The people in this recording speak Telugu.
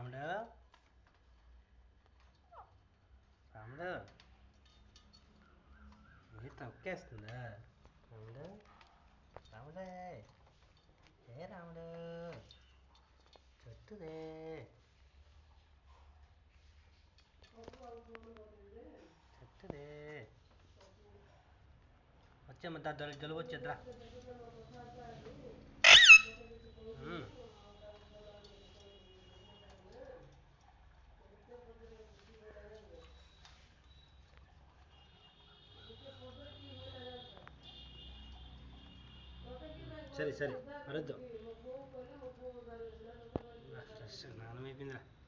రాముడు? రాముడు? ఏ తొక్కేస్తుందా? రాముడు? రాముడే? ఏ రాముడు? చెట్టుదే. చెట్టుదే. వచ్చే దా జలుబు వచ్చేద్రా ಸರಿ ಸರಿ ಅರದ್ದು ನಾನು